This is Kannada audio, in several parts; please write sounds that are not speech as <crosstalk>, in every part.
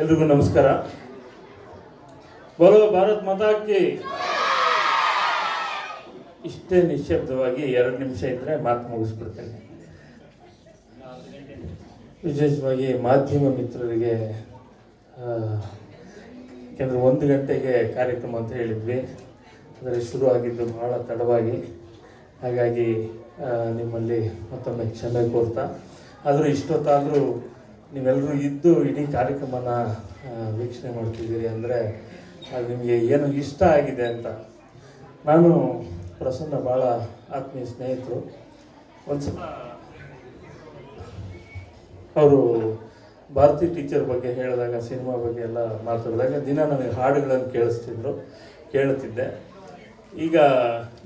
ಎಲ್ರಿಗೂ ನಮಸ್ಕಾರ. ಬರೋ ಭಾರತ್ ಮಾತಾಕಿ ಇಷ್ಟೇ ನಿಶ್ಶಬ್ದವಾಗಿ ಎರಡು ನಿಮಿಷ ಇದ್ದರೆ ಮಾತು ಮುಗಿಸ್ಬಿಡ್ತೇನೆ. ವಿಶೇಷವಾಗಿ ಮಾಧ್ಯಮ ಮಿತ್ರರಿಗೆ ಯಾಕೆಂದ್ರೆ ಒಂದು ಗಂಟೆಗೆ ಕಾರ್ಯಕ್ರಮ ಅಂತ ಹೇಳಿದ್ವಿ. ಅಂದರೆ ಶುರು ಆಗಿದ್ದು ಬಹಳ ತಡವಾಗಿ. ಹಾಗಾಗಿ ನಿಮ್ಮಲ್ಲಿ ಮತ್ತೊಮ್ಮೆ ಕ್ಷಮೆ ಕೋರ್ತಾ. ಆದರೂ ಇಷ್ಟೊತ್ತಾದರೂ ನೀವೆಲ್ಲರೂ ಇದ್ದು ಇಡೀ ಕಾರ್ಯಕ್ರಮನ ವೀಕ್ಷಣೆ ಮಾಡ್ತಿದ್ದೀರಿ ಅಂದರೆ ಅದು ನಿಮಗೆ ಏನು ಇಷ್ಟ ಆಗಿದೆ ಅಂತ. ನಾನು ಪ್ರಸನ್ನ ಭಾಳ ಆತ್ಮೀಯ ಸ್ನೇಹಿತರು. ಒಂದು ಅವರು ಭಾರತಿ ಟೀಚರ್ ಬಗ್ಗೆ ಹೇಳಿದಾಗ, ಸಿನಿಮಾ ಬಗ್ಗೆ ಎಲ್ಲ ಮಾತಾಡಿದಾಗ ದಿನ ನನಗೆ ಹಾಡುಗಳನ್ನು ಕೇಳಿಸ್ತಿದ್ರು, ಕೇಳುತ್ತಿದ್ದೆ. ಈಗ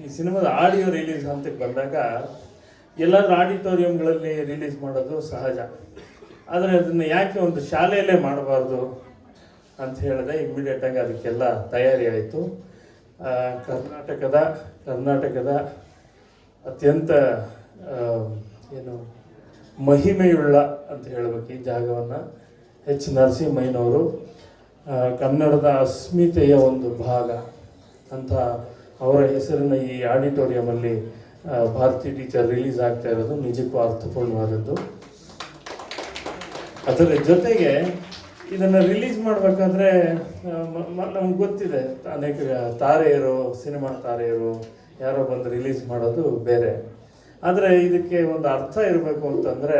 ಈ ಸಿನಿಮಾದ ಆಡಿಯೋ ರಿಲೀಸ್ ಹಂತಕ್ಕೆ ಬಂದಾಗ ಎಲ್ಲರೂ ಆಡಿಟೋರಿಯಂಗಳಲ್ಲಿ ರಿಲೀಸ್ ಮಾಡೋದು ಸಹಜ. ಆದರೆ ಅದನ್ನು ಯಾಕೆ ಒಂದು ಶಾಲೆಯಲ್ಲೇ ಮಾಡಬಾರ್ದು ಅಂತ ಹೇಳಿದೆ. ಇಮ್ಮಿಡಿಯೇಟಾಗಿ ಅದಕ್ಕೆಲ್ಲ ತಯಾರಿ ಆಯಿತು. ಕರ್ನಾಟಕದ ಕರ್ನಾಟಕದ ಅತ್ಯಂತ ಏನು, ಮಹಿಮೆಯುಳ್ಳ ಅಂತ ಹೇಳಬೇಕು ಈ ಜಾಗವನ್ನು, ಎಚ್. ನರಸಿಂಹಯ್ಯನವರು. ಕನ್ನಡದ ಅಸ್ಮಿತೆಯ ಒಂದು ಭಾಗ ಅಂತ ಅವರ ಹೆಸರಿನ ಈ ಆಡಿಟೋರಿಯಮಲ್ಲಿ ಅಲ್ಲಿ ಭಾರತಿ ಟೀಚರ್ ರಿಲೀಸ್ ಆಗ್ತಾ ಇರೋದು ನಿಜಕ್ಕೂ ಅರ್ಥಪೂರ್ಣವಾದದ್ದು. ಅದರ ಜೊತೆಗೆ ಇದನ್ನು ರಿಲೀಸ್ ಮಾಡಬೇಕಾದ್ರೆ ನಮ್ಗೆ ಗೊತ್ತಿದೆ, ಅನೇಕ ತಾರೆಯರು ಸಿನಿಮಾ ತಾರೆಯರು ಯಾರೋ ಬಂದು ರಿಲೀಸ್ ಮಾಡೋದು ಬೇರೆ. ಆದರೆ ಇದಕ್ಕೆ ಒಂದು ಅರ್ಥ ಇರಬೇಕು ಅಂತಂದರೆ,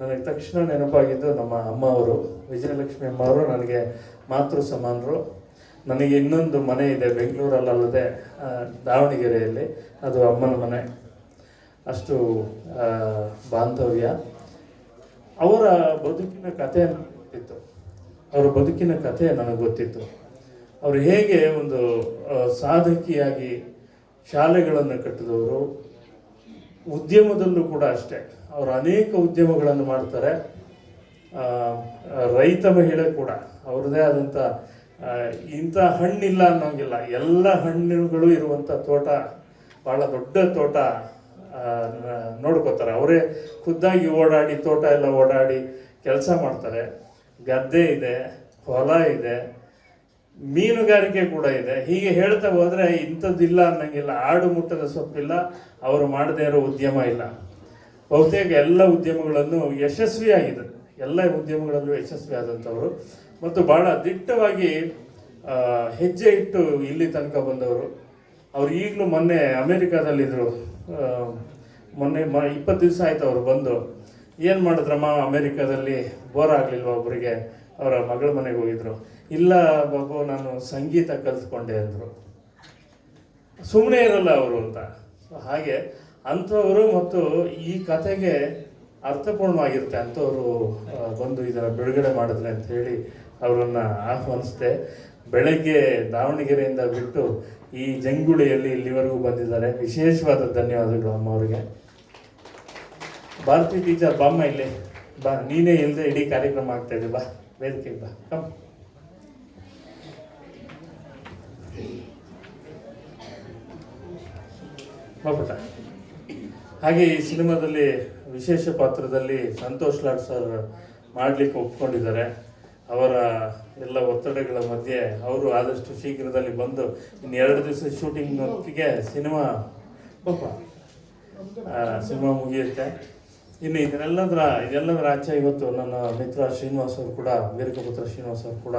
ನನಗೆ ತಕ್ಷಣ ನೆನಪಾಗಿದ್ದು ನಮ್ಮ ಅಮ್ಮ ಅವರು ವಿಜಯಲಕ್ಷ್ಮಿ ಅಮ್ಮ ಅವರು ನನಗೆ ಮಾತೃ ಸಮಾನರು. ನನಗೆ ಇನ್ನೊಂದು ಮನೆ ಇದೆ ಬೆಂಗಳೂರಲ್ಲದೆ ದಾವಣಗೆರೆಯಲ್ಲಿ. ಅದು ಅಮ್ಮನ ಮನೆ. ಅಷ್ಟು ಬಾಂಧವ್ಯ. ಅವರ ಬದುಕಿನ ಕಥೆ ನನಗೆ ಗೊತ್ತಿತ್ತು ಅವರ ಬದುಕಿನ ಕಥೆ ನನಗೆ ಗೊತ್ತಿತ್ತು. ಅವರು ಹೇಗೆ ಒಂದು ಸಾಧಕಿಯಾಗಿ ಶಾಲೆಗಳನ್ನು ಕಟ್ಟಿದವರು, ಉದ್ಯಮದಲ್ಲೂ ಕೂಡ ಅಷ್ಟೇ. ಅವರು ಅನೇಕ ಉದ್ಯಮಗಳನ್ನು ಮಾಡ್ತಾರೆ. ರೈತ ಮಹಿಳೆ ಕೂಡ. ಅವ್ರದ್ದೇ ಆದಂಥ ಇಂಥ ಹಣ್ಣಿಲ್ಲ ಅನ್ನೋಂಗಿಲ್ಲ. ಎಲ್ಲ ಹಣ್ಣುಗಳು ಇರುವಂಥ ತೋಟ ಭಾಳ ದೊಡ್ಡ ತೋಟ. ನೋಡ್ಕೋತಾರೆ. ಅವರೇ ಖುದ್ದಾಗಿ ಓಡಾಡಿ, ತೋಟ ಎಲ್ಲ ಓಡಾಡಿ ಕೆಲಸ ಮಾಡ್ತಾರೆ. ಗದ್ದೆ ಇದೆ, ಹೊಲ ಇದೆ, ಮೀನುಗಾರಿಕೆ ಕೂಡ ಇದೆ. ಹೀಗೆ ಹೇಳ್ತಾ ಹೋದರೆ ಇಂಥದ್ದಿಲ್ಲ ಅನ್ನಂಗಿಲ್ಲ. ಆಡು ಮುಟ್ಟದ ಸೊಪ್ಪಿಲ್ಲ, ಅವರು ಮಾಡದೇ ಇರೋ ಉದ್ಯಮ ಇಲ್ಲ. ಬಹುತೇಕ ಎಲ್ಲ ಉದ್ಯಮಗಳನ್ನು ಯಶಸ್ವಿಯಾಗಿದೆ. ಎಲ್ಲ ಉದ್ಯಮಗಳಲ್ಲೂ ಯಶಸ್ವಿ ಆದಂಥವರು ಮತ್ತು ಭಾಳ ದಿಟ್ಟವಾಗಿ ಹೆಜ್ಜೆ ಇಟ್ಟು ಇಲ್ಲಿ ತನಕ ಬಂದವರು. ಅವ್ರು ಈಗಲೂ ಮೊನ್ನೆ ಅಮೇರಿಕಾದಲ್ಲಿದ್ದರು ಮೊನ್ನೆ ಮ, ಇಪ್ಪತ್ತು ದಿವಸ ಆಯ್ತು ಅವರು ಬಂದು. ಏನು ಮಾಡಿದ್ರಮ್ಮ ಅಮೇರಿಕಾದಲ್ಲಿ? ಬೋರ್ ಆಗಲಿಲ್ವ ಒಬ್ಬರಿಗೆ ಅವರ ಮಗಳ ಮನೆಗೆ ಹೋಗಿದ್ರು. ಇಲ್ಲ ಬಾಬು, ನಾನು ಸಂಗೀತ ಕಲ್ತ್ಕೊಂಡೆ ಅಂದರು. ಸುಮ್ಮನೆ ಇರಲ್ಲ ಅವರು ಅಂತ. ಹಾಗೆ ಅಂಥವರು ಮತ್ತು ಈ ಕಥೆಗೆ ಅರ್ಥಪೂರ್ಣವಾಗಿರುತ್ತೆ. ಅಂಥವರು ಬಂದು ಇದನ್ನು ಬಿಡುಗಡೆ ಮಾಡಿದ್ರೆ ಅಂತ ಹೇಳಿ ಅವರನ್ನು ಆಹ್ವಾನಿಸಿದೆ. ಬೆಳಗ್ಗೆ ದಾವಣಗೆರೆಯಿಂದ ಬಿಟ್ಟು ಈ ಜಂಗುಳಿಯಲ್ಲಿ ಇಲ್ಲಿವರೆಗೂ ಬಂದಿದ್ದಾರೆ. ವಿಶೇಷವಾದ ಧನ್ಯವಾದಗಳು ಅಮ್ಮ ಅವರಿಗೆ ಭಾರತಿ ಟೀಚರ್ ಬಾಮ್ಮ ಇಲ್ಲಿ. ಬಾ, ನೀನೇ ಇಲ್ಲದೆ ಇಡೀ ಕಾರ್ಯಕ್ರಮ ಆಗ್ತಾ ಇದೆ. ಬಾ ವೇದಿಕೆ ಬಾ. ಕಮ್ ಬಾ ಪುಟ್ಟ ಹಾಗೆ ಈ ಸಿನಿಮಾದಲ್ಲಿ ವಿಶೇಷ ಪಾತ್ರದಲ್ಲಿ ಸಂತೋಷ್ ಲಾಡ್ ಸರ್ ಮಾಡಲಿಕ್ಕೆ ಒಪ್ಕೊಂಡಿದ್ದಾರೆ. ಅವರ ಎಲ್ಲ ಒತ್ತಡಗಳ ಮಧ್ಯೆ ಅವರು ಆದಷ್ಟು ಶೀಘ್ರದಲ್ಲಿ ಬಂದು ಇನ್ನು ಎರಡು ದಿವಸ ಶೂಟಿಂಗ್ ಹೊತ್ತಿಗೆ ಸಿನಿಮಾ ಪಾಪ ಸಿನಿಮಾ ಮುಗಿಯುತ್ತೆ. ಇನ್ನು ಇದನ್ನೆಲ್ಲದರ, ಇದೆಲ್ಲದರ ಆಚೆ ಇವತ್ತು ನನ್ನ ಮಿತ್ರ ಶ್ರೀನಿವಾಸ್ ಅವರು ಕೂಡ, ವೀರಕಪುತ್ರ ಶ್ರೀನಿವಾಸ್ ಅವರು ಕೂಡ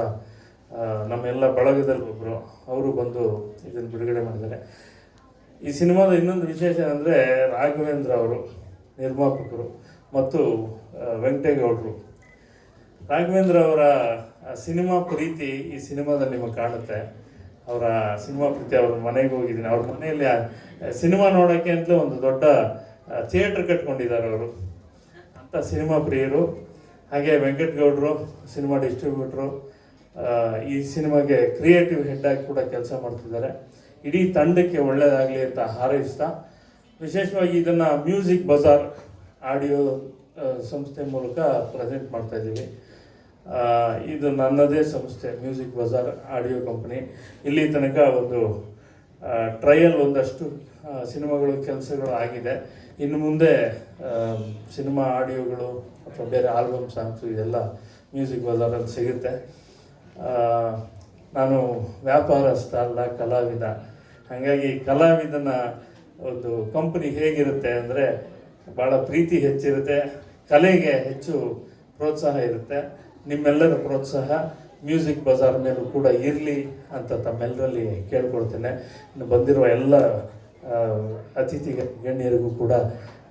ನಮ್ಮೆಲ್ಲ ಬಳಗದಲ್ಲಿ ಒಬ್ಬರು ಅವರು ಬಂದು ಇದನ್ನು ಬಿಡುಗಡೆ ಮಾಡಿದ್ದಾರೆ. ಈ ಸಿನಿಮಾದ ಇನ್ನೊಂದು ವಿಶೇಷ ಅಂದರೆ ರಾಘವೇಂದ್ರ ಅವರು, ನಿರ್ಮಾಪಕರು ಮತ್ತು ವೆಂಕಟೇಗೌಡರು. ರಾಘವೇಂದ್ರ ಅವರ ಸಿನಿಮಾ ಪ್ರೀತಿ ಈ ಸಿನಿಮಾದಲ್ಲಿ ನಿಮಗೆ ಕಾಣುತ್ತೆ. ಅವರ ಸಿನಿಮಾ ಪ್ರೀತಿ ಅವ್ರ ಮನೆಗೆ ಹೋಗಿದ್ದೀನಿ. ಅವ್ರ ಮನೆಯಲ್ಲಿ ಸಿನಿಮಾ ನೋಡೋಕ್ಕೆ ಅಂತಲೇ ಒಂದು ದೊಡ್ಡ ಥಿಯೇಟ್ರ್ ಕಟ್ಕೊಂಡಿದ್ದಾರೆ ಅವರು. ಅಂತ ಸಿನಿಮಾ ಪ್ರಿಯರು. ಹಾಗೆ ವೆಂಕಟಗೌಡರು ಸಿನಿಮಾ ಡಿಸ್ಟ್ರಿಬ್ಯೂಟ್ರು ಈ ಸಿನಿಮಾಗೆ ಕ್ರಿಯೇಟಿವ್ ಹೆಡ್ ಆಗಿ ಕೂಡ ಕೆಲಸ ಮಾಡ್ತಿದ್ದಾರೆ. ಇಡೀ ತಂಡಕ್ಕೆ ಒಳ್ಳೆಯದಾಗಲಿ ಅಂತ ಹಾರೈಸ್ತಾ ವಿಶೇಷವಾಗಿ ಇದನ್ನು ಮ್ಯೂಸಿಕ್ ಬಜಾರ್ ಆಡಿಯೋ ಸಂಸ್ಥೆ ಮೂಲಕ ಪ್ರೆಸೆಂಟ್ ಮಾಡ್ತಾ ಇದ್ದೀವಿ. ಆ, ಇದು ನನ್ನದೇ ಸಂಸ್ಥೆ ಮ್ಯೂಸಿಕ್ ಬಜಾರ್ ಆಡಿಯೋ ಕಂಪನಿ ಇಲ್ಲಿ ತನಕ ಒಂದು ಟ್ರಯಲ್ ಒಂದಷ್ಟು ಸಿನಿಮಾಗಳು, ಕೆಲಸಗಳು ಆಗಿದೆ. ಇನ್ನು ಮುಂದೆ ಸಿನಿಮಾ, ಆಡಿಯೋಗಳು ಅಥವಾ ಬೇರೆ ಆಲ್ಬಮ್ ಸಾಂಗ್ಸು ಇದೆಲ್ಲ ಮ್ಯೂಸಿಕ್ ಬಜಾರಲ್ಲಿ ಸಿಗುತ್ತೆ. ನಾನು ವ್ಯಾಪಾರಸ್ಥ ಅಲ್ಲ ಕಲಾವಿದ. ಹಾಗಾಗಿ ಕಲಾವಿದನ ಒಂದು ಕಂಪನಿ ಹೇಗಿರುತ್ತೆ ಅಂದರೆ ಭಾಳ ಪ್ರೀತಿ ಹೆಚ್ಚಿರುತ್ತೆ, ಕಲೆಗೆ ಹೆಚ್ಚು ಪ್ರೋತ್ಸಾಹ ಇರುತ್ತೆ. ನಿಮ್ಮೆಲ್ಲರ ಪ್ರೋತ್ಸಾಹ ಮ್ಯೂಸಿಕ್ ಬಜಾರ್ ಮೇಲೂ ಕೂಡ ಇರಲಿ ಅಂತ ತಮ್ಮೆಲ್ಲರಲ್ಲಿ ಕೇಳ್ಕೊಳ್ತೇನೆ. ಇನ್ನು ಬಂದಿರುವ ಎಲ್ಲ ಅತಿಥಿ ಗಣ್ಯರಿಗೂ ಕೂಡ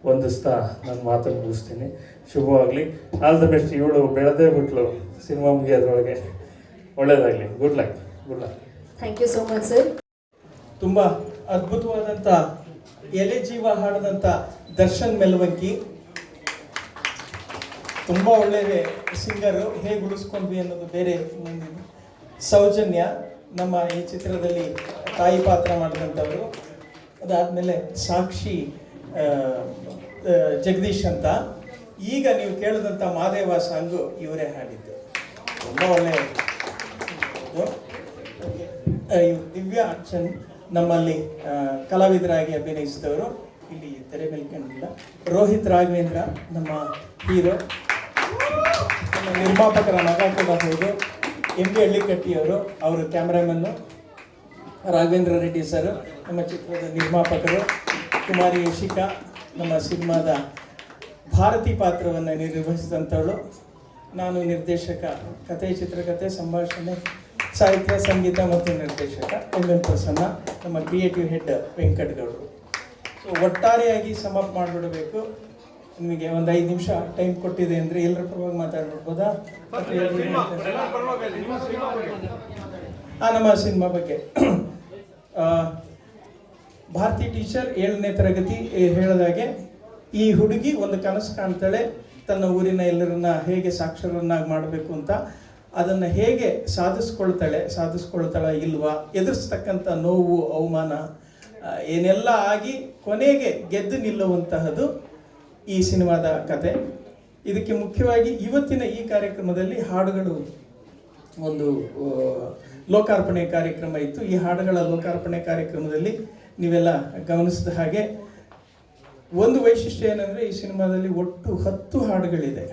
ವಂದಿಸ್ತಾ ನಾನು ಮಾತನ್ನು ಮುಗಿಸ್ತೀನಿ. ಶುಭವಾಗಲಿ. ಆಲ್ ದ ಬೆಸ್ಟ್ ಇವಳು ಬೆಳೆದೇ ಬಿಟ್ಲು ಸಿನಿಮಾ ಮುಗಿಯೋದ್ರೊಳಗೆ ಒಳ್ಳೆಯದಾಗಲಿ good luck good luck thank you so much sir ತುಂಬ ಅದ್ಭುತವಾದಂಥ ಎಲೆ ಜೀವ ಹಾಡಿದಂಥ ದರ್ಶನ್ ಮೆಲ್ವಂಕಿ ತುಂಬ ಒಳ್ಳೆಯ ಸಿಂಗರು ಹೇಗೆ ಉಳಿಸ್ಕೊಂಡ್ವಿ ಅನ್ನೋದು ಬೇರೆ ಸೌಜನ್ಯ, ನಮ್ಮ ಈ ಚಿತ್ರದಲ್ಲಿ ತಾಯಿ ಪಾತ್ರ ಮಾಡಿದಂಥವರು. ಅದಾದಮೇಲೆ ಸಾಕ್ಷಿ ಜಗದೀಶ್ ಅಂತ. ಈಗ ನೀವು ಕೇಳಿದಂಥ ಮಾದೇವ ಸಾಂಗು ಇವರೇ ಹಾಡಿದ್ದು. ತುಂಬ ಒಳ್ಳೆಯ ದಿವ್ಯ ಅರ್ಚನ್ ನಮ್ಮಲ್ಲಿ ಕಲಾವಿದರಾಗಿ ಅಭಿನಯಿಸಿದವರು. ಇಲ್ಲಿ ತೆರೆ ಮೇಲೆ ರೋಹಿತ್ ರಾಘವೇಂದ್ರ, ನಮ್ಮ ಹೀರೋ. ನಿರ್ಮಾಪಕರ ಮಗ ಕೂಡ ಹೌದು ಎಂ ಬಿ ಹಳ್ಳಿಕಟ್ಟಿಯವರು ಅವರು ಕ್ಯಾಮ್ರಾಮನ್ನು ರಾಘವೇಂದ್ರ ರೆಡ್ಡಿ ಸರ್, ನಮ್ಮ ಚಿತ್ರದ ನಿರ್ಮಾಪಕರು, ಕುಮಾರಿ ಯಶಿಕಾ, ನಮ್ಮ ಸಿನಿಮಾದ ಭಾರತಿ ಪಾತ್ರವನ್ನು ನಿರ್ವಹಿಸಿದಂಥವಳು. ನಾನು ನಿರ್ದೇಶಕ, ಕಥೆ, ಚಿತ್ರಕಥೆ, ಸಂಭಾಷಣೆ, ಸಾಹಿತ್ಯ, ಸಂಗೀತ ಮತ್ತು ನಿರ್ದೇಶಕ ಎನ್ ಪ್ರಸನ್ನ, ನಮ್ಮ ಕ್ರಿಯೇಟಿವ್ ಹೆಡ್ ವೆಂಕಟ್ಗೌಡರು. ಸೊ ಒಟ್ಟಾರೆಯಾಗಿ ಸಮಪ್ ಮಾಡಿಬಿಡಬೇಕು. ನಿಮಗೆ ಒಂದು ಐದು ನಿಮಿಷ ಟೈಮ್ ಕೊಟ್ಟಿದೆ ಅಂದರೆ ಎಲ್ಲರ ಪರವಾಗಿ ಮಾತಾಡ್ಬಿಡ್ಬೋದಾ ಹಾ ನಮ್ಮ ಸಿನಿಮಾ ಬಗ್ಗೆ. ಆ, ಭಾರತಿ ಟೀಚರ್ ಏಳನೇ ತರಗತಿ ಹೇಳಿದ ಹೇಳಿದಾಗೆ ಈ ಹುಡುಗಿ ಒಂದು ಕನಸು ಕಾಣ್ತಾಳೆ ತನ್ನ ಊರಿನ ಎಲ್ಲರನ್ನ ಹೇಗೆ ಸಾಕ್ಷರನ್ನಾಗಿ ಮಾಡಬೇಕು ಅಂತ. ಅದನ್ನು ಹೇಗೆ ಸಾಧಿಸ್ಕೊಳ್ತಾಳೆ ಸಾಧಿಸ್ಕೊಳ್ತಾಳ ಇಲ್ವಾ? ಎದುರಿಸ್ತಕ್ಕಂಥ ನೋವು ಅವಮಾನ ಏನೆಲ್ಲ ಆಗಿ ಕೊನೆಗೆ ಗೆದ್ದು ನಿಲ್ಲುವಂತಹದ್ದು ಈ ಸಿನಿಮಾದ ಕತೆ. ಇದಕ್ಕೆ ಮುಖ್ಯವಾಗಿ ಇವತ್ತಿನ ಈ ಕಾರ್ಯಕ್ರಮದಲ್ಲಿ ಹಾಡುಗಳು ಒಂದು ಲೋಕಾರ್ಪಣೆ ಕಾರ್ಯಕ್ರಮ ಇತ್ತು. ಈ ಹಾಡುಗಳ ಲೋಕಾರ್ಪಣೆ ಕಾರ್ಯಕ್ರಮದಲ್ಲಿ ನೀವೆಲ್ಲ ಗಮನಿಸಿದ ಹಾಗೆ ಒಂದು ವೈಶಿಷ್ಟ್ಯ ಏನಂದ್ರೆ ಈ ಸಿನಿಮಾದಲ್ಲಿ ಒಟ್ಟು ಹತ್ತು ಹಾಡುಗಳಿದೆ.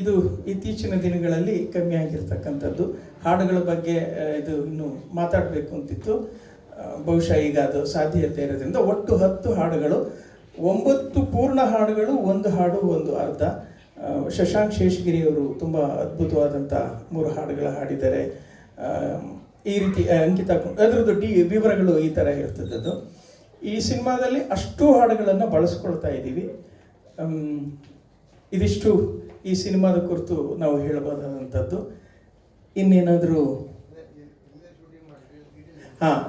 ಇದು ಇತ್ತೀಚಿನ ದಿನಗಳಲ್ಲಿ ಕಮ್ಮಿ ಆಗಿರ್ತಕ್ಕಂಥದ್ದು. ಹಾಡುಗಳ ಬಗ್ಗೆ ಇದು ಇನ್ನು ಮಾತಾಡಬೇಕು ಅಂತಿತ್ತು. ಬಹುಶಃ ಈಗ ಅದು ಸಾಧ್ಯತೆ ಇರೋದ್ರಿಂದ ಒಟ್ಟು ಹತ್ತು ಹಾಡುಗಳು ಒಂಬತ್ತು ಪೂರ್ಣ ಹಾಡುಗಳು, ಒಂದು ಹಾಡು, ಒಂದು ಅರ್ಧ. ಶಶಾಂಕ್ ಶೇಷಗಿರಿಯವರು ತುಂಬ ಅದ್ಭುತವಾದಂಥ ಮೂರು ಹಾಡುಗಳ ಹಾಡಿದ್ದಾರೆ. ಈ ರೀತಿ ಅಂಕಿತ ಅದರದ್ದು ಡಿ, ವಿವರಗಳು ಈ ಥರ ಇರ್ತದದ್ದು ಈ ಸಿನಿಮಾದಲ್ಲಿ ಅಷ್ಟು ಹಾಡುಗಳನ್ನು ಬಳಸ್ಕೊಳ್ತಾ ಇದ್ದೀವಿ. ಇದಿಷ್ಟು ಈ ಸಿನಿಮಾದ ಕುರಿತು ನಾವು ಹೇಳಬಹುದಾದಂಥದ್ದು ಇನ್ನೇನಾದರೂ? ಹಾಂ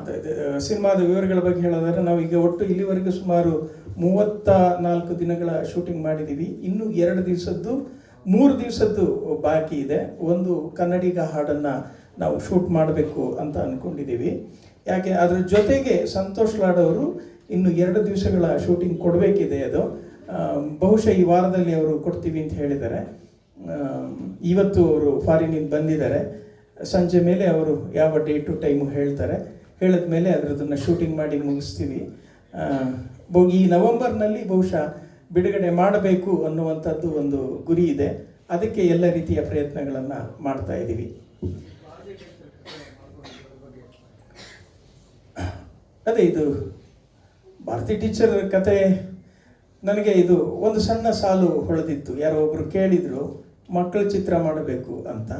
ಸಿನಿಮಾದ ವಿವರಗಳ ಬಗ್ಗೆ ಹೇಳೋದಾದ್ರೆ ನಾವು ಈಗ ಒಟ್ಟು ಇಲ್ಲಿವರೆಗೂ ಸುಮಾರು ಮೂವತ್ತ ನಾಲ್ಕು ದಿನಗಳ ಶೂಟಿಂಗ್ ಮಾಡಿದ್ದೀವಿ ಇನ್ನು ಎರಡು ದಿವಸದ್ದು, ಮೂರು ದಿವಸದ್ದು ಬಾಕಿ ಇದೆ. ಒಂದು ಕನ್ನಡಿಗ ಹಾಡನ್ನು ನಾವು ಶೂಟ್ ಮಾಡಬೇಕು ಅಂತ ಅಂದ್ಕೊಂಡಿದ್ದೀವಿ ಯಾಕೆ, ಅದರ ಜೊತೆಗೆ ಸಂತೋಷ್ ಲಾಡ್ ಅವರು ಇನ್ನು ಎರಡು ದಿವಸಗಳ ಶೂಟಿಂಗ್ ಕೊಡಬೇಕಿದೆ ಅದು. ಬಹುಶಃ ಈ ವಾರದಲ್ಲಿ ಅವರು ಕೊಡ್ತೀವಿ ಅಂತ ಹೇಳಿದ್ದಾರೆ. ಇವತ್ತು ಅವರು ಫಾರಿನಿಂದ ಬಂದಿದ್ದಾರೆ. ಸಂಜೆ ಮೇಲೆ ಅವರು ಯಾವ ಡೇಟು ಟೈಮು ಹೇಳ್ತಾರೆ. ಹೇಳಿದ ಮೇಲೆ ಅದರದನ್ನು ಶೂಟಿಂಗ್ ಮಾಡಿ ಮುಗಿಸ್ತೀವಿ. ಈ ನವೆಂಬರ್ನಲ್ಲಿ ಬಹುಶಃ ಬಿಡುಗಡೆ ಮಾಡಬೇಕು ಅನ್ನುವಂಥದ್ದು ಒಂದು ಗುರಿ ಇದೆ. ಅದಕ್ಕೆ ಎಲ್ಲ ರೀತಿಯ ಪ್ರಯತ್ನಗಳನ್ನು ಮಾಡ್ತಾ ಇದ್ದೀವಿ. ಅದೇ ಇದು ಭಾರತಿ ಟೀಚರ್ ಕತೆ. ನನಗೆ ಇದು ಒಂದು ಸಣ್ಣ ಸಾಲು ಹೊಳೆದಿತ್ತು. ಯಾರೋ ಒಬ್ಬರು ಕೇಳಿದ್ರು, ಮಕ್ಕಳ ಚಿತ್ರ ಮಾಡಬೇಕು ಅಂತ.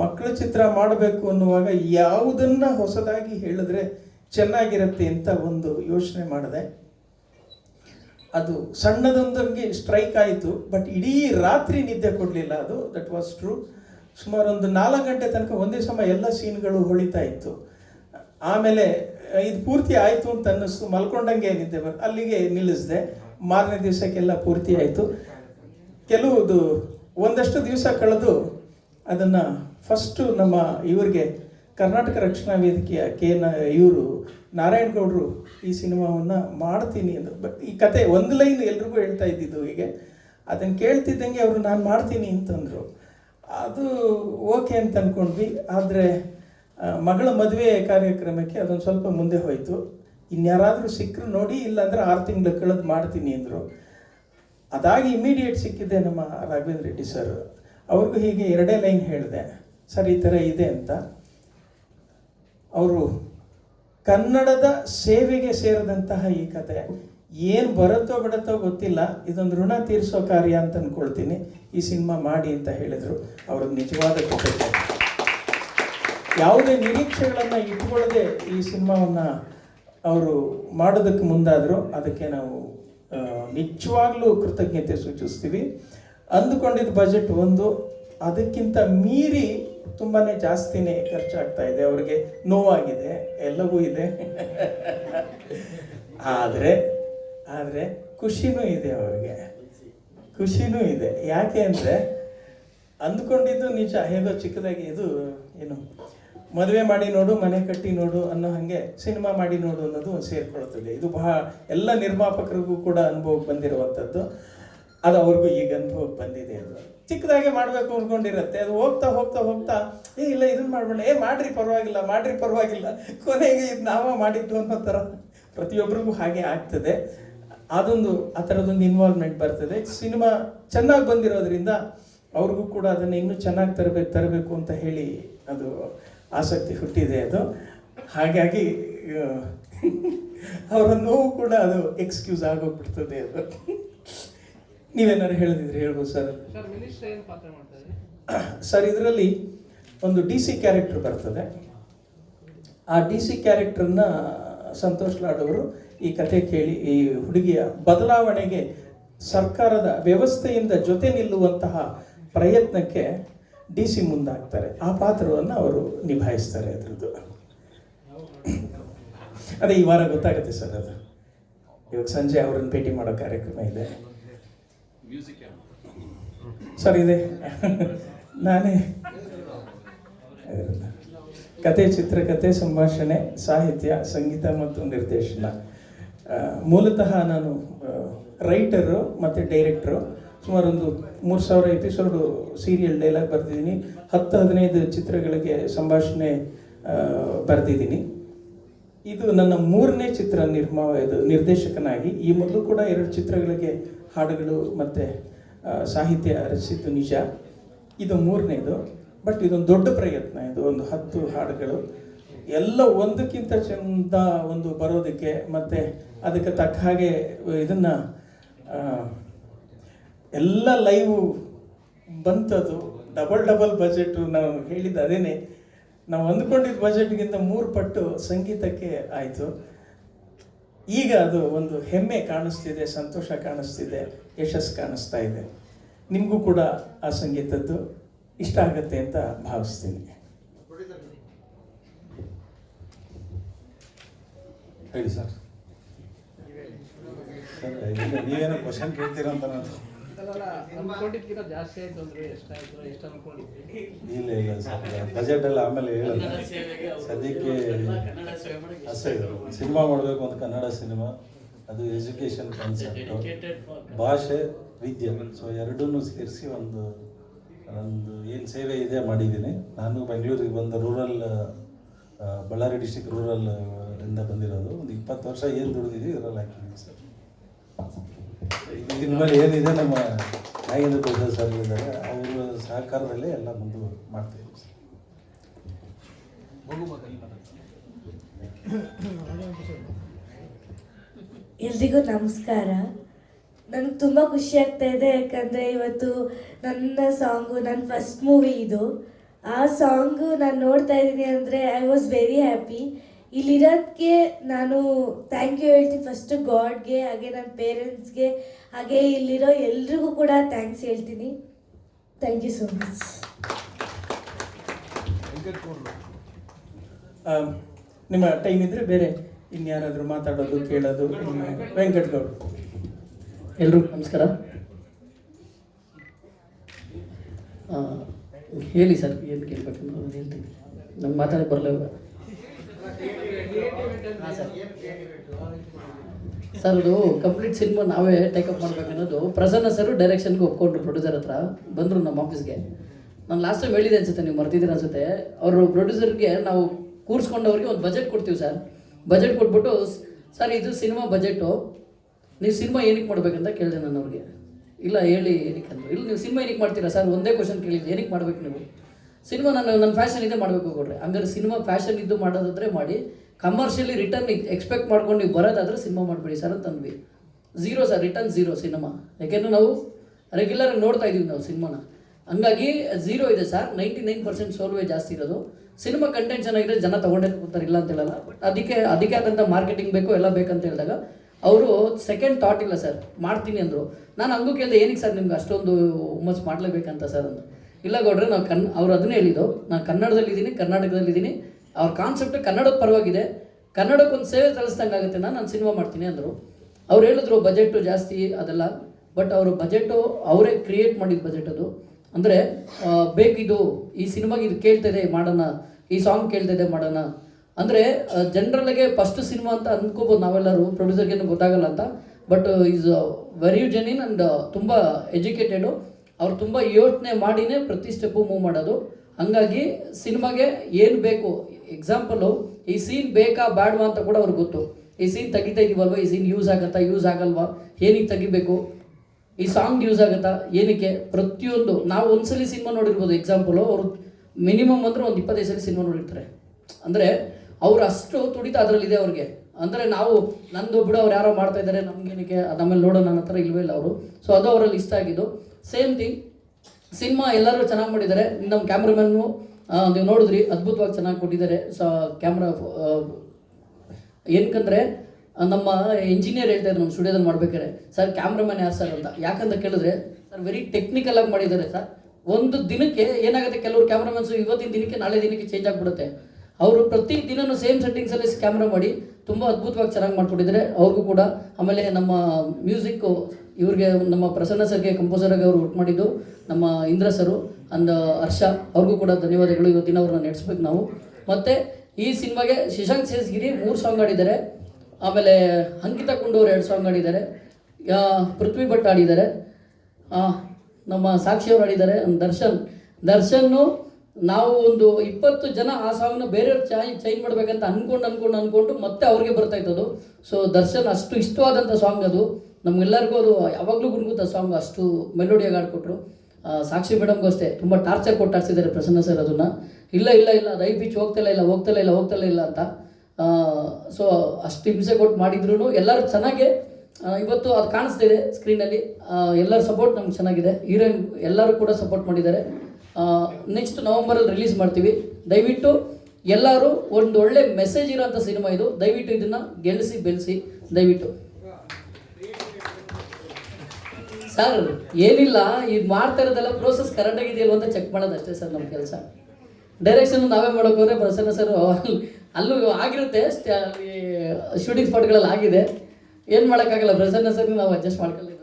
ಮಕ್ಕಳ ಚಿತ್ರ ಮಾಡಬೇಕು ಅನ್ನುವಾಗ ಯಾವುದನ್ನು ಹೊಸದಾಗಿ ಹೇಳಿದ್ರೆ ಚೆನ್ನಾಗಿರುತ್ತೆ ಅಂತ ಒಂದು ಯೋಚನೆ ಮಾಡಿದೆ. ಅದು ಸಣ್ಣದೊಂದಂಗೆ ಸ್ಟ್ರೈಕ್ ಆಯಿತು ಬಟ್ ಇಡೀ ರಾತ್ರಿ ನಿದ್ದೆ ಕೊಡಲಿಲ್ಲ ಅದು. ದಟ್ ವಾಸ್ ಟ್ರೂ ಸುಮಾರು ಒಂದು ನಾಲ್ಕು ಗಂಟೆ ತನಕ ಒಂದೇ ಸಮ ಎಲ್ಲ ಸೀನ್ಗಳು ಹೊಳಿತಾ ಇತ್ತು. ಆಮೇಲೆ ಇದು ಪೂರ್ತಿ ಆಯಿತು ಅಂತ ಅನ್ನಿಸ್ತು. ಮಲ್ಕೊಂಡಂಗೆ ನಿದ್ದೆ ಬರ್, ಅಲ್ಲಿಗೆ ನಿಲ್ಲಿಸಿದೆ. ಮಾರನೇ ದಿವಸಕ್ಕೆಲ್ಲ ಪೂರ್ತಿ ಆಯಿತು. ಕೆಲವುದು ಒಂದಷ್ಟು ದಿವಸ ಕಳೆದು ಅದನ್ನು ಫಸ್ಟು ನಮ್ಮ ಇವ್ರಿಗೆ ಕರ್ನಾಟಕ ರಕ್ಷಣಾ ವೇದಿಕೆಯ ಕೆ ನ ಇವರು ನಾರಾಯಣ ಗೌಡ್ರು ಈ ಸಿನಿಮಾವನ್ನು ಮಾಡ್ತೀನಿ ಅಂತ. ಬಟ್ ಈ ಕತೆ ಒಂದು ಲೈನ್ ಎಲ್ರಿಗೂ ಹೇಳ್ತಾ ಇದ್ದಿದ್ದು ಹೀಗೆ. ಅದನ್ನು ಕೇಳ್ತಿದ್ದಂಗೆ ಅವರು, ನಾನು ಮಾಡ್ತೀನಿ ಅಂತಂದರು ಅದು ಓಕೆ ಅಂತ ಅಂದ್ಕೊಂಡ್ವಿ ಆದರೆ ಮಗಳ ಮದುವೆ ಕಾರ್ಯಕ್ರಮಕ್ಕೆ ಅದೊಂದು ಸ್ವಲ್ಪ ಮುಂದೆ ಹೋಯಿತು. ಇನ್ಯಾರಾದರೂ ಸಿಕ್ಕರು ನೋಡಿ, ಇಲ್ಲಾಂದ್ರೆ ಆರು ತಿಂಗಳು ಕಳೆದು ಮಾಡ್ತೀನಿ ಅಂದರು. ಅದಾಗಿ ಇಮಿಡಿಯೇಟ್ ಸಿಕ್ಕಿದೆ ನಮ್ಮ ರಾಘವೇಂದ್ರ ರೆಡ್ಡಿ ಸರ್. ಅವ್ರಿಗೂ ಹೀಗೆ ಎರಡೇ ಲೈನ್ ಹೇಳಿದೆ. ಸರ್, ಈ ಥರ ಇದೆ ಅಂತ. ಅವರು ಕನ್ನಡದ ಸೇವೆಗೆ ಸೇರಿದಂತಹ ಈ ಕತೆ. ಏನು ಬರುತ್ತೋ ಬಿಡುತ್ತೋ ಗೊತ್ತಿಲ್ಲ. ಇದೊಂದು ಋಣ ತೀರಿಸೋ ಕಾರ್ಯ ಅಂತ ಅಂದ್ಕೊಳ್ತೀನಿ ಈ ಸಿನಿಮಾ ಮಾಡಿ ಅಂತ ಹೇಳಿದರು. ಅವ್ರಿಗೆ ನಿಜವಾದ ಕೃತಜ್ಞತೆ. ಯಾವುದೇ ನಿರೀಕ್ಷೆಗಳನ್ನು ಇಟ್ಕೊಳ್ಳದೆ ಈ ಸಿನಿಮಾವನ್ನು ಅವರು ಮಾಡೋದಕ್ಕೆ ಮುಂದಾದರೂ. ಅದಕ್ಕೆ ನಾವು ನಿಜವಾಗ್ಲೂ ಕೃತಜ್ಞತೆ ಸೂಚಿಸ್ತೀವಿ. ಅಂದುಕೊಂಡಿದ್ದ ಬಜೆಟ್ ಒಂದು. ಅದಕ್ಕಿಂತ ಮೀರಿ ತುಂಬಾ ಜಾಸ್ತಿನೇ ಖರ್ಚಾಗ್ತಾ ಇದೆ, ಅವರಿಗೆ ನೋವಾಗಿದೆ, ಎಲ್ಲವೂ ಇದೆ. ಆದರೆ ಆದರೆ ಖುಷಿನೂ ಇದೆ ಅವ್ರಿಗೆ. ಖುಷಿನೂ ಇದೆ. ಯಾಕೆ ಅಂದರೆ, ಅಂದ್ಕೊಂಡಿದ್ದು ನಿಜ. ಹೇಗೋ ಚಿಕ್ಕದಾಗಿ ಇದು, ಏನು, ಮದುವೆ ಮಾಡಿ ನೋಡು, ಮನೆ ಕಟ್ಟಿ ನೋಡು ಅನ್ನೋ ಹಾಗೆ ಸಿನಿಮಾ ಮಾಡಿ ನೋಡು ಅನ್ನೋದು ಸೇರ್ಕೊಳ್ತದೆ ಇದು ಬಹಳ, ಎಲ್ಲ ನಿರ್ಮಾಪಕರಿಗೂ ಕೂಡ ಅನುಭವಕ್ಕೆ ಬಂದಿರುವಂಥದ್ದು. ಅದು ಅವ್ರಿಗೂ ಈಗ ಅನುಭವಕ್ಕೆ ಬಂದಿದೆ ಅದು. ಚಿಕ್ಕದಾಗೆ ಮಾಡಬೇಕು ಅನ್ಕೊಂಡಿರತ್ತೆ. ಅದು ಹೋಗ್ತಾ ಹೋಗ್ತಾ ಹೋಗ್ತಾ, ಏ ಇಲ್ಲ ಇದನ್ನ ಮಾಡ್ಬೇಡ. ಏ, ಮಾಡ್ರಿ ಪರವಾಗಿಲ್ಲ ಮಾಡ್ರಿ ಪರವಾಗಿಲ್ಲ. ಕೊನೆಗೆ ಇದು ನಾವ ಮಾಡಿದ್ದು ಅನ್ನೋ ಥರ ಪ್ರತಿಯೊಬ್ಬರಿಗೂ ಹಾಗೆ ಆಗ್ತದೆ. ಅದೊಂದು, ಆ ಥರದೊಂದು ಇನ್ವಾಲ್ವ್ಮೆಂಟ್ ಬರ್ತದೆ. ಸಿನಿಮಾ ಚೆನ್ನಾಗಿ ಬಂದಿರೋದ್ರಿಂದ ಅವ್ರಿಗೂ ಕೂಡ ಅದನ್ನು ಇನ್ನೂ ಚೆನ್ನಾಗಿ ತರಬೇಕು ತರಬೇಕು ಅಂತ ಹೇಳಿ ಅದು ಆಸಕ್ತಿ ಹುಟ್ಟಿದೆ ಅದು. ಹಾಗಾಗಿ ಅವರ ನೋವು ಕೂಡ ಅದು ಎಕ್ಸ್ಕ್ಯೂಸ್ ಆಗೋಗ್ಬಿಡ್ತದೆ ಅದು. ನೀವೇನಾದ್ರು ಹೇಳಿದ್ರೆ ಹೇಳ್ಬೋದು ಸರ್. ಸರ್ <coughs> ಇದರಲ್ಲಿ ಒಂದು ಡಿ ಸಿ ಕ್ಯಾರೆಕ್ಟರ್ ಬರ್ತದೆ. ಆ ಡಿ ಸಿ ಕ್ಯಾರೆಕ್ಟರ್ನ ಸಂತೋಷ್ ಲಾಡ್ ಅವರು ಈ ಕಥೆ ಕೇಳಿ ಈ ಹುಡುಗಿಯ ಬದಲಾವಣೆಗೆ ಸರ್ಕಾರದ ವ್ಯವಸ್ಥೆಯಿಂದ ಜೊತೆ ನಿಲ್ಲುವಂತಹ ಪ್ರಯತ್ನಕ್ಕೆ ಡಿ ಸಿ ಮುಂದಾಗ್ತಾರೆ. ಆ ಪಾತ್ರವನ್ನು ಅವರು ನಿಭಾಯಿಸ್ತಾರೆ ಅದರದ್ದು. ಅದೇ ಈ ವಾರ ಗೊತ್ತಾಗುತ್ತೆ ಸರ್ ಅದು. ಇವಾಗ ಸಂಜೆ ಅವರನ್ನು ಭೇಟಿ ಮಾಡೋ ಕಾರ್ಯಕ್ರಮ ಇದೆ. ಸರ್ ಇದೆ. ನಾನೇ ಕತೆ ಚಿತ್ರಕತೆ ಸಂಭಾಷಣೆ, ಸಾಹಿತ್ಯ, ಸಂಗೀತ ಮತ್ತು ನಿರ್ದೇಶನ. ಮೂಲತಃ ನಾನು ರೈಟರು ಮತ್ತು ಡೈರೆಕ್ಟ್ರು ಸುಮಾರು ಒಂದು ಮೂರು ಸಾವಿರ ಎಪಿಸೋಡು ಸೀರಿಯಲ್ ಡೈಲಾಗ್ ಬರೆದಿದ್ದೀನಿ. ಹತ್ತು, ಹದಿನೈದು ಚಿತ್ರಗಳಿಗೆ ಸಂಭಾಷಣೆ ಬರೆದಿದ್ದೀನಿ. ಇದು ನನ್ನ ಮೂರನೇ ಚಿತ್ರ ನಿರ್ಮಾ ಇದು ನಿರ್ದೇಶಕನಾಗಿ. ಈ ಮೊದಲು ಕೂಡ ಎರಡು ಚಿತ್ರಗಳಿಗೆ ಹಾಡುಗಳು ಮತ್ತು ಸಾಹಿತ್ಯ ರಚಿಸಿದ್ದು ನಿಜ. ಇದು ಮೂರನೇದು. ಬಟ್ ಇದೊಂದು ದೊಡ್ಡ ಪ್ರಯತ್ನ. ಇದು ಒಂದು ಹತ್ತು ಹಾಡುಗಳು. ಎಲ್ಲ ಒಂದಕ್ಕಿಂತ ಚಂದ ಒಂದು ಬರೋದಕ್ಕೆ ಮತ್ತು ಅದಕ್ಕೆ ತಕ್ಕ ಹಾಗೆ ಇದನ್ನು ಎಲ್ಲ ಲೈವ್ ಬಂತದು. ಡಬಲ್ ಡಬಲ್ ಬಜೆಟು ನಾವು ಹೇಳಿದ್ದು ಅದೇನೆ. ನಾವು ಅಂದ್ಕೊಂಡಿದ್ದ ಬಜೆಟ್ಗಿಂತ ಮೂರು ಪಟ್ಟು ಸಂಗೀತಕ್ಕೆ ಆಯಿತು. ಈಗ ಅದು ಒಂದು ಹೆಮ್ಮೆ ಕಾಣಿಸ್ತಿದೆ, ಸಂತೋಷ ಕಾಣಿಸ್ತಿದೆ, ಯಶಸ್ಸು ಕಾಣಿಸ್ತಾ ಇದೆ. ನಿಮಗೂ ಕೂಡ ಆ ಸಂಗೀತದ್ದು ಇಷ್ಟ ಆಗುತ್ತೆ ಅಂತ ಭಾವಿಸ್ತೀನಿ. ಹೇಳಿ ಸರ್. ನೀವೇನೋ ಕ್ವಶನ್ ಕೇಳ್ತೀರ ಅಂತ ನಾನು ಇಲ್ಲ ಇಲ್ಲ ಸರ್ ಬಜೆಟ್ ಎಲ್ಲ ಆಮೇಲೆ ಹೇಳಲ್ಲ ಸದ್ಯಕ್ಕೆ ಸಿನಿಮಾ ಮಾಡಬೇಕು ಅಂತ ಕನ್ನಡ ಸಿನಿಮಾ. ಅದು ಎಜುಕೇಷನ್ ಕಾನ್ಸೆಪ್ಟ್ ಭಾಷೆ ವಿದ್ಯೆ. ಸೊ ಎರಡನ್ನೂ ಸೇರಿಸಿ ಒಂದು ಒಂದು ಏನು ಸೇವೆ ಇದೆ ಮಾಡಿದ್ದೀನಿ. ನಾನು ಬೆಂಗಳೂರಿಗೆ ಬಂದ ರೂರಲ್ ಬಳ್ಳಾರಿ ಡಿಸ್ಟಿಕ್ ರೂರಲ್ ಇಂದ ಬಂದಿರೋದು. ಒಂದು ಇಪ್ಪತ್ತು ವರ್ಷ ಏನು ದುಡಿದಿದ್ದೀವಿ ಇದರಲ್ಲಿ ಹಾಕಿದ್ದೀನಿ ಸರ್. ಇನ್ಮೇಲೆ ಏನಿದೆ ನಮ್ಮ ನಾಗೇಂದ್ರ ಪ್ರಸಾದ್ ಸರ್ ಇದ್ದಾರೆ ಅವರ ಸಹಕಾರದಲ್ಲೇ ಎಲ್ಲ ಮುಂದೆ ಮಾಡ್ತೀವಿ ಸರ್. ಎಲ್ರಿಗೂ ನಮಸ್ಕಾರ. ನನಗೆ ತುಂಬ ಖುಷಿ ಆಗ್ತಾ ಇದೆ ಯಾಕಂದರೆ ಇವತ್ತು ನನ್ನ ಸಾಂಗು ನನ್ನ ಫಸ್ಟ್ ಮೂವಿ ಇದು. ಆ ಸಾಂಗು ನಾನು ನೋಡ್ತಾ ಇದ್ದೀನಿ ಅಂದರೆ ಐ ವಾಸ್ ವೆರಿ ಹ್ಯಾಪಿ ಇಲ್ಲಿರೋದಕ್ಕೆ ನಾನು ಥ್ಯಾಂಕ್ ಯು ಹೇಳ್ತೀನಿ. ಫಸ್ಟು ಗಾಡ್ಗೆ ಹಾಗೆ ನನ್ನ ಪೇರೆಂಟ್ಸ್ಗೆ ಹಾಗೆ ಇಲ್ಲಿರೋ ಎಲ್ರಿಗೂ ಕೂಡ ಥ್ಯಾಂಕ್ಸ್ ಹೇಳ್ತೀನಿ. ಥ್ಯಾಂಕ್ ಯು ಸೋ ಮಚ್ ನಿಮ್ಮ ಟೈಮ್ ಇದ್ರೆ ಬೇರೆ ಇನ್ಯಾರಾದರೂ ಮಾತಾಡೋದು, ಕೇಳೋದು ಇನ್ನು ವೆಂಕಟ್ ಗೌಡ್. ಎಲ್ರಿಗೂ ನಮಸ್ಕಾರ. ಹೇಳಿ ಸರ್, ಏನು ಕೇಳಬೇಕು ನಾನು ಹೇಳ್ತೀನಿ. ನಮ್ಗೆ ಮಾತಾಡಕ್ಕೆ ಬರಲ್ಲ ಸರ್. ಅದು ಕಂಪ್ಲೀಟ್ ಸಿನಿಮಾ ನಾವೇ ಟೇಕಪ್ ಮಾಡ್ಬೇಕನ್ನೋದು ಪ್ರಸನ್ನ ಸರ್ ಡೈರೆಕ್ಷನ್ಗೆ ಒಪ್ಕೊಂಡ್ರು ಪ್ರೊಡ್ಯೂಸರ್ ಹತ್ರ. ಬಂದರು ನಮ್ಮ ಆಫೀಸ್ಗೆ ನಾನು ಲಾಸ್ಟ್ ಟೈಮ್ ಹೇಳಿದೆ ಅನ್ಸುತ್ತೆ, ನೀವು ಮರ್ತಿದ್ದೀರ ಅನ್ಸುತ್ತೆ. ಅವರು ಪ್ರೊಡ್ಯೂಸರ್ಗೆ ನಾವು ಕೂರಿಸ್ಕೊಂಡವ್ರಿಗೆ ಒಂದು ಬಜೆಟ್ ಕೊಡ್ತೀವಿ ಸರ್. ಬಜೆಟ್ ಕೊಟ್ಬಿಟ್ಟು, ಸರ್, ಇದು ಸಿನಿಮಾ ಬಜೆಟು ನೀವು ಸಿನಿಮಾ ಏನಕ್ಕೆ ಮಾಡಬೇಕಂತ ಕೇಳಿದೆ ನಾನು ಅವ್ರಿಗೆ. ಇಲ್ಲ, ಹೇಳಿ ಏನಕ್ಕೆ ಅಂದರು. ಇಲ್ಲ, ನೀವು ಸಿನಿಮಾ ಏನಕ್ಕೆ ಮಾಡ್ತೀರಾ? ಸರ್, ಒಂದೇ ಕ್ವಶನ್ ಕೇಳಿದ್ದು ಏನಕ್ಕೆ ಮಾಡ್ಬೇಕು ನೀವು? ಸಿನಿಮಾ ನಾನು ನನ್ನ ಫ್ಯಾಷನ್ ಇದೆ ಮಾಡಬೇಕು ಕೊಡ್ರಿ. ಹಂಗಾರೆ ಸಿನಿಮಾ ಫ್ಯಾಷನ್ ಇದ್ದು ಮಾಡೋದಾದ್ರೆ ಮಾಡಿ ಕಮರ್ಷಿಯಲಿ ರಿಟರ್ನ್ ಎಕ್ಸ್ಪೆಕ್ಟ್ ಮಾಡ್ಕೊಂಡು ನೀವು ಬರೋದಾದ್ರೆ ಸಿನಿಮಾ ಮಾಡಬೇಡಿ ಸರ್ ಅಂತ ಅಂದ್ವಿ. Zero sir return zero cinema. ಯಾಕೆಂದ್ರೆ ನಾವು ರೆಗ್ಯುಲರ್ ನೋಡ್ತಾ ಇದೀವಿ ನಾವು ಸಿನಿಮಾನ. ಹಂಗಾಗಿ ಝೀರೋ ಇದೆ ಸರ್ ನೈಂಟಿ ನೈನ್ ಪರ್ಸೆಂಟ್ ಸೋಲ್ವೇ ಜಾಸ್ತಿ ಇರೋದು. ಸಿನಿಮಾ ಕಂಟೆಂಟ್ ಚೆನ್ನಾಗಿದ್ರೆ ಜನ ತಗೊಂಡೇ ಕೂತಾರೆ ಇಲ್ಲ ಅಂತ ಹೇಳಲ್ಲ. ಬಟ್ ಅದಕ್ಕೆ ಅದಕ್ಕೆ ಆದಂಥ ಮಾರ್ಕೆಟಿಂಗ್ ಬೇಕು, ಎಲ್ಲ ಬೇಕಂತ ಹೇಳಿದಾಗ, ಅವರು ಸೆಕೆಂಡ್ ಥಾಟ್ ಇಲ್ಲ ಸರ್. ಮಾಡ್ತೀನಿ ಅಂದರು. ನಾನು ಹಂಗೂ ಕೇಳಿದೆ, ಏನಕ್ಕೆ ಸರ್ ನಿಮ್ಗೆ ಅಷ್ಟೊಂದು ಹುಮ್ಮಸ್ ಮಾಡಲೇಬೇಕಂತ ಸರ್? ಅಂತ. ಇಲ್ಲ ಗೌಡ್ರೆ ನಾವು ಕನ್, ಅವ್ರು ಅದನ್ನೇ ಹೇಳಿದ್ದು. ನಾನು ಕನ್ನಡದಲ್ಲಿದ್ದೀನಿ ಕರ್ನಾಟಕದಲ್ಲಿದ್ದೀನಿ ಅವ್ರ ಕಾನ್ಸೆಪ್ಟ್ ಕನ್ನಡದ ಪರವಾಗಿದೆ. ಕನ್ನಡಕ್ಕೊಂದು ಸೇವೆ ಸಲ್ಲಿಸ್ದಂಗೆ ಆಗುತ್ತೆ ನಾನು ನಾನು ಸಿನಿಮಾ ಮಾಡ್ತೀನಿ ಅಂದರು. ಅವ್ರು ಹೇಳಿದ್ರು ಬಜೆಟ್ಟು ಜಾಸ್ತಿ ಅದೆಲ್ಲ ಬಟ್ ಅವರು ಬಜೆಟ್ಟು ಅವರೇ ಕ್ರಿಯೇಟ್ ಮಾಡಿದ ಬಜೆಟ್ ಅದು. ಅಂದರೆ ಬೇಕಿದು ಈ ಸಿನಿಮಾಗೆ ಇದು ಕೇಳ್ತಿದೆ ಮಾಡೋಣ, ಈ ಸಾಂಗ್ ಕೇಳ್ತಿದೆ ಮಾಡೋಣ. ಅಂದರೆ ಜನರಲ್ಗೆ ಫಸ್ಟ್ ಸಿನಿಮಾ ಅಂತ ಅಂದ್ಕೋಬೋದು ನಾವೆಲ್ಲರೂ ಪ್ರೊಡ್ಯೂಸರ್ಗೇನು ಗೊತ್ತಾಗಲ್ಲ ಅಂತ. But is very genuine and ತುಂಬ ಎಜುಕೇಟೆಡು ಅವ್ರು ತುಂಬ ಯೋಚನೆ ಮಾಡಿನೇ ಪ್ರತಿ ಸ್ಟೆಪ್ಪು ಮೂವ್ ಮಾಡೋದು. ಹಂಗಾಗಿ ಸಿನಿಮಾಗೆ ಏನು ಬೇಕು ಎಕ್ಸಾಂಪಲು ಈ ಸೀನ್ ಬೇಕಾ ಬೇಡವಾ ಅಂತ ಕೂಡ ಅವ್ರಿಗೆ ಗೊತ್ತು. ಈ ಸೀನ್ ತೆಗಿತಾ ಇದೀವಲ್ವ? ಈ ಸೀನ್ ಯೂಸ್ ಆಗುತ್ತಾ? ಯೂಸ್ ಆಗಲ್ವಾ? ಏನಿಗೆ ತೆಗಿಬೇಕು? ಈ ಸಾಂಗ್ ಯೂಸ್ ಆಗುತ್ತಾ? ಏನಕ್ಕೆ? ಪ್ರತಿಯೊಂದು, ನಾವು ಒಂದ್ಸಲಿ ಸಿನಿಮಾ ನೋಡಿರ್ಬೋದು ಎಕ್ಸಾಂಪಲು ಅವರು ಮಿನಿಮಮ್ ಅಂದ್ರೆ ಒಂದು ಇಪ್ಪತ್ತೈದು ಸಲ ಸಿನಿಮಾ ನೋಡಿರ್ತಾರೆ. ಅಂದರೆ ಅವ್ರು ಅಷ್ಟು ತುಡಿತ ಅದರಲ್ಲಿದೆ ಅವ್ರಿಗೆ. ಅಂದರೆ ನಾವು, ನಂದು ಬಿಡು, ಅವ್ರು ಯಾರೋ ಮಾಡ್ತಾ ಇದ್ದಾರೆ ನಮ್ಗೇನಕ್ಕೆ, ಅದು ಆಮೇಲೆ ನೋಡೋಣ ಅನ್ನೋ ಥರ ಇಲ್ವೇ ಇಲ್ಲ ಅವರು. ಸೊ ಅದು ಅವರಲ್ಲಿ ಇಷ್ಟ ಆಗಿದ್ದು. ಸೇಮ್ ಥಿಂಗ್ ಸಿನಿಮಾ ಎಲ್ಲರೂ ಚೆನ್ನಾಗಿ ಮಾಡಿದ್ದಾರೆ. ನಮ್ಮ ಕ್ಯಾಮ್ರಾಮನ್ನು ನೀವು ನೋಡಿದ್ರಿ, ಅದ್ಭುತವಾಗಿ ಚೆನ್ನಾಗಿ ಕೊಟ್ಟಿದ್ದಾರೆ. ಸ, ಕ್ಯಾಮ್ರಾ ಏನಕ್ಕಂದ್ರೆ ನಮ್ಮ ಇಂಜಿನಿಯರ್ ಹೇಳ್ತಾ ಇದ್ರು, ನಮ್ಮ ಸ್ಟುಡಿಯೋದಲ್ಲಿ ಮಾಡ್ಬೇಕಾದ್ರೆ, ಸರ್, ಕ್ಯಾಮ್ರಾಮನ್ ಯಾರು ಸರ್ ಅಂತ? ಯಾಕಂತ ಕೇಳಿದ್ರೆ, ಸರ್ ವೆರಿ ಟೆಕ್ನಿಕಲ್ ಆಗಿ ಮಾಡಿದ್ದಾರೆ ಸರ್. ಒಂದು ದಿನಕ್ಕೆ ಏನಾಗುತ್ತೆ, ಕೆಲವರು ಕ್ಯಾಮ್ರಾಮನ್ಸು ಇವತ್ತಿನ ದಿನಕ್ಕೆ, ನಾಳೆ ದಿನಕ್ಕೆ ಚೇಂಜ್ ಆಗಿಬಿಡುತ್ತೆ. ಅವರು ಪ್ರತಿ ದಿನವೂ ಸೇಮ್ ಸೆಟ್ಟಿಂಗ್ಸಲ್ಲಿ ಕ್ಯಾಮ್ರಾ ಮಾಡಿ ತುಂಬ ಅದ್ಭುತವಾಗಿ ಚೆನ್ನಾಗಿ ಮಾಡ್ಕೊಟ್ಟಿದ್ದಾರೆ. ಅವ್ರಿಗೂ ಕೂಡ ಆಮೇಲೆ ನಮ್ಮ ಮ್ಯೂಸಿಕ್ಕು ಇವ್ರಿಗೆ ನಮ್ಮ ಪ್ರಸನ್ನ ಸರ್ಗೆ ಕಂಪೋಸರಾಗಿ ಅವರು ವರ್ಕ್ ಮಾಡಿದ್ದು, ನಮ್ಮ ಇಂದ್ರ ಸರು ಅಂದ ಹರ್ಷ, ಅವ್ರಿಗೂ ಕೂಡ ಧನ್ಯವಾದಗಳು. ಇವತ್ತಿನ ಅವ್ರನ್ನ ನಡೆಸ್ಬೇಕು ನಾವು. ಮತ್ತು ಈ ಸಿನಿಮಾಗೆ ಶಶಾಂಕ್ ಸೇಸ್ಗಿರಿ ಮೂರು ಸಾಂಗ್ ಆಡಿದ್ದಾರೆ ಆಮೇಲೆ ಅಂಕಿತ ಕುಂಡೂರು ಎರಡು ಸಾಂಗ್ ಆಡಿದ್ದಾರೆ ಪೃಥ್ವಿ ಭಟ್ ಆಡಿದ್ದಾರೆ ನಮ್ಮ ಸಾಕ್ಷಿ ಅವರು ಆಡಿದ್ದಾರೆ ದರ್ಶನ್, ದರ್ಶನ್ನು ನಾವು ಒಂದು ಇಪ್ಪತ್ತು ಜನ ಆ ಸಾಂಗ್ನ ಬೇರೆಯವ್ರು ಚಾಯ್ ಚೇಂಜ್ ಮಾಡ್ಬೇಕಂತ ಅಂದ್ಕೊಂಡು ಅನ್ಕೊಂಡು ಅನ್ಕೊಂಡು ಮತ್ತೆ ಅವ್ರಿಗೆ ಬರ್ತಾ ಅದು ಸೊ ದರ್ಶನ್ ಅಷ್ಟು ಇಷ್ಟವಾದಂಥ ಸಾಂಗ್ ಅದು. ನಮ್ಗೆಲ್ಲರಿಗೂ ಅದು ಯಾವಾಗಲೂ ಗುಣಗುತ್ತ ಸಾಂಗ್ ಅಷ್ಟು ಮೆಲೋಡಿಯಾಗಿ ಆಡ್ಕೊಟ್ರು ಸಾಕ್ಷಿ ಮೇಡಮ್ಗೂ ಅಷ್ಟೇ. ತುಂಬ ಟಾರ್ಚರ್ ಕೊಟ್ಟು ಆಡ್ಸಿದ್ದಾರೆ ಪ್ರಸನ್ನ ಸರ್ ಅದನ್ನು. ಇಲ್ಲ ಇಲ್ಲ ಇಲ್ಲ ರೈ ಪಿಚ್ ಹೋಗ್ತಲೇ ಇಲ್ಲ ಹೋಗ್ತಲೇ ಇಲ್ಲ ಹೋಗ್ತಲೇ ಇಲ್ಲ ಅಂತ. ಸೊ ಅಷ್ಟು ಹಿಂಸೆ ಕೊಟ್ಟು ಮಾಡಿದ್ರು ಎಲ್ಲರೂ ಚೆನ್ನಾಗೆ ಇವತ್ತು ಅದು ಕಾಣಿಸ್ತಿದೆ ಸ್ಕ್ರೀನಲ್ಲಿ ಎಲ್ಲರ ಸಪೋರ್ಟ್ ನಮ್ಗೆ ಚೆನ್ನಾಗಿದೆ. ಹೀರೋಯಿನ್ ಎಲ್ಲರೂ ಕೂಡ ಸಪೋರ್ಟ್ ಮಾಡಿದ್ದಾರೆ. ನೆಕ್ಸ್ಟ್ ನವಂಬರಲ್ಲಿ ರಿಲೀಸ್ ಮಾಡ್ತೀವಿ. ದಯವಿಟ್ಟು ಎಲ್ಲರೂ ಒಂದು ಒಳ್ಳೆ ಮೆಸೇಜ್ ಇರೋಂಥ ಸಿನಿಮಾ ಇದು. ದಯವಿಟ್ಟು ಇದನ್ನು ಗೆಲ್ಲಿಸಿ, ಬೆಳೆಸಿ. ದಯವಿಟ್ಟು. ಸರ್, ಏನಿಲ್ಲ, ಇದು ಮಾಡ್ತಾ ಇರೋದೆಲ್ಲ ಪ್ರೋಸೆಸ್ ಕರೆಕ್ಟ್ ಆಗಿದೆಯಲ್ವ ಅಂತ ಚೆಕ್ ಮಾಡೋದು ಅಷ್ಟೇ ಸರ್ ನಮ್ಮ ಕೆಲಸ. ಡೈರೆಕ್ಷನ್ ನಾವೇ ಮಾಡೋಕೆ ಹೋದ್ರೆ ಪ್ರಸನ್ನ ಸರ್ ಅಲ್ಲೂ ಆಗಿರುತ್ತೆ ಶೂಟಿಂಗ್ ಸ್ಪಾಟ್ಗಳಲ್ಲಿ ಆಗಿದೆ. ಏನು ಮಾಡೋಕ್ಕಾಗಲ್ಲ, ಪ್ರಸನ್ನ ಸರ್ ನಾವು ಅಡ್ಜಸ್ಟ್ ಮಾಡ್ಕೊಳ್ಳಿ.